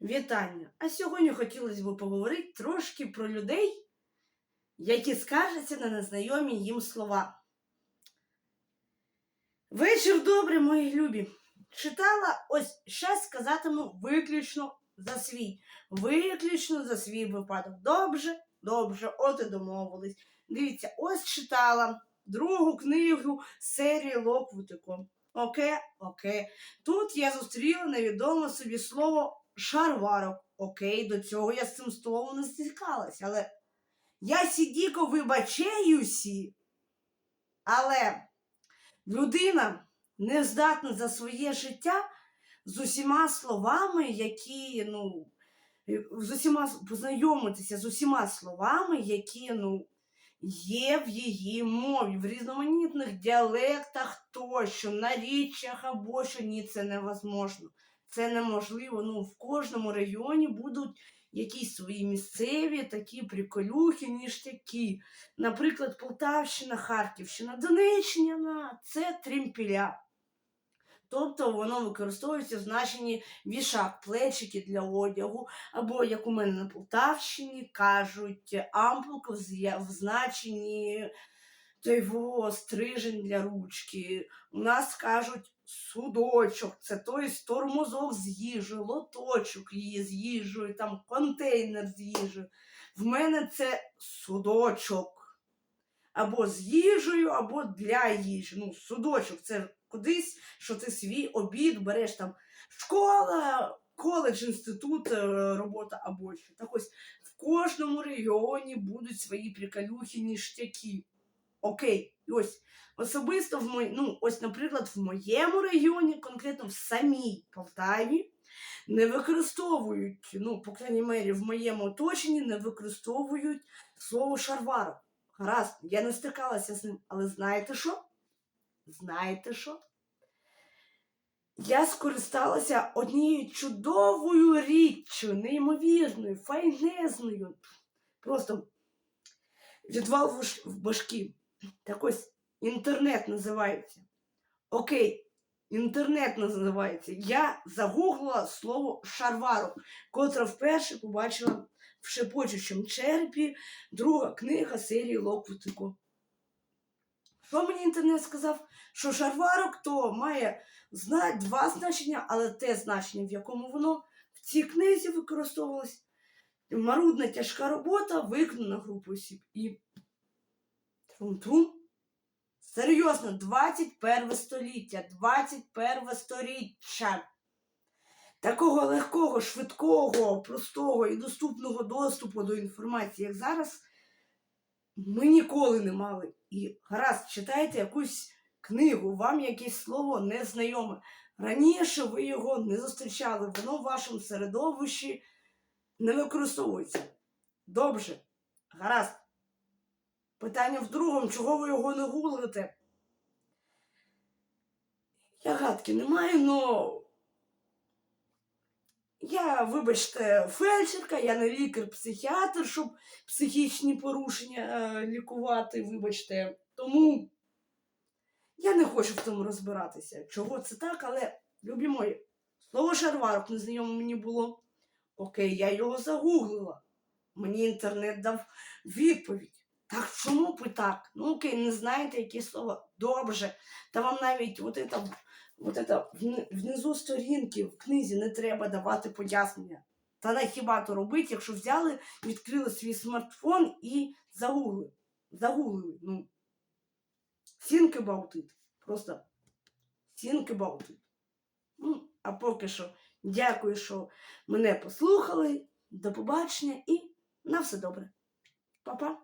Вітання! А сьогодні хотілося б поговорити трошки про людей, які скаржаться на незнайомі їм слова. Вечір добрий, мої любі. Читала, ось щас сказатиму виключно за свій. Виключно за свій випадок. Добре, добре, от і домовились. Дивіться, ось читала другу книгу серії Локвутику. Окей, окей. Тут я зустріла невідоме собі слово шарварок. Окей, до цього я з цим словом не стикалась, але я сідіко вибачаюсі, але людина не здатна за своє життя з усіма словами, які, ну, з усіма познайомитися з усіма словами, які, ну, є в її мові, в різноманітних діалектах тощо, наріччях або що ні, це невозможно. Це неможливо. Ну, в кожному регіоні будуть якісь свої місцеві такі приколюхи, ніштяки. Наприклад, Полтавщина, Харківщина, Донеччина це тремпіля. Тобто воно використовується в значенні вішак, плечики для одягу, або, як у мене на Полтавщині, кажуть, ампулка в значенні той во, стрижень для ручки. У нас кажуть судочок, це той тормозок з їжею, лоточок її з їжею, там контейнер з їжею. В мене це судочок. Або з їжею, або для їжі. Ну, судочок це кудись, що ти свій обід береш там школа, коледж, інститут, е, робота або що. Так ось в кожному регіоні будуть свої приколюхи, ніштяки. Окей, ось особисто в мої, ну, ось, наприклад, в моєму регіоні, конкретно в самій Полтаві, не використовують, ну, по крайній мері, в моєму оточенні не використовують слово шарварок. Гаразд, я не стикалася з ним, але знаєте що? Знаєте що? Я скористалася однією чудовою річчю, неймовірною, файнезною. Просто відвал в башки. Так ось інтернет називається. Окей, інтернет називається. Я загуглила слово шарварок, котре вперше побачила в шепочучому черепі, друга книга серії Локвутику. Що мені інтернет сказав? Що шарварок то має зна... два значення, але те значення, в якому воно в цій книзі використовувалось. Марудна тяжка робота, виконана групою осіб. І Трум-трум. Серйозно, 21 століття, 21 сторіччя. Такого легкого, швидкого, простого і доступного доступу до інформації, як зараз, ми ніколи не мали. І гаразд, читайте якусь книгу, вам якесь слово незнайоме. Раніше ви його не зустрічали, воно в вашому середовищі не використовується. Добре, гаразд. Питання в другому, чого ви його не гуглите? Я гадки не маю, но я, вибачте, фельдшерка, я не лікар-психіатр, щоб психічні порушення е, лікувати, вибачте. Тому я не хочу в тому розбиратися. Чого це так, але, любі мої, слово шарварок незнайоме мені було. Окей, я його загуглила. Мені інтернет дав відповідь. Так чому б так? Ну окей, не знаєте, які слова. Добре. Та вам навіть от это, от это внизу сторінки в книзі не треба давати пояснення. Та на хіба то робити, якщо взяли, відкрили свій смартфон і загуглили. Загуглили. Ну, think about. Просто think about. Ну, а поки що дякую, що мене послухали. До побачення і на все добре. Па-па.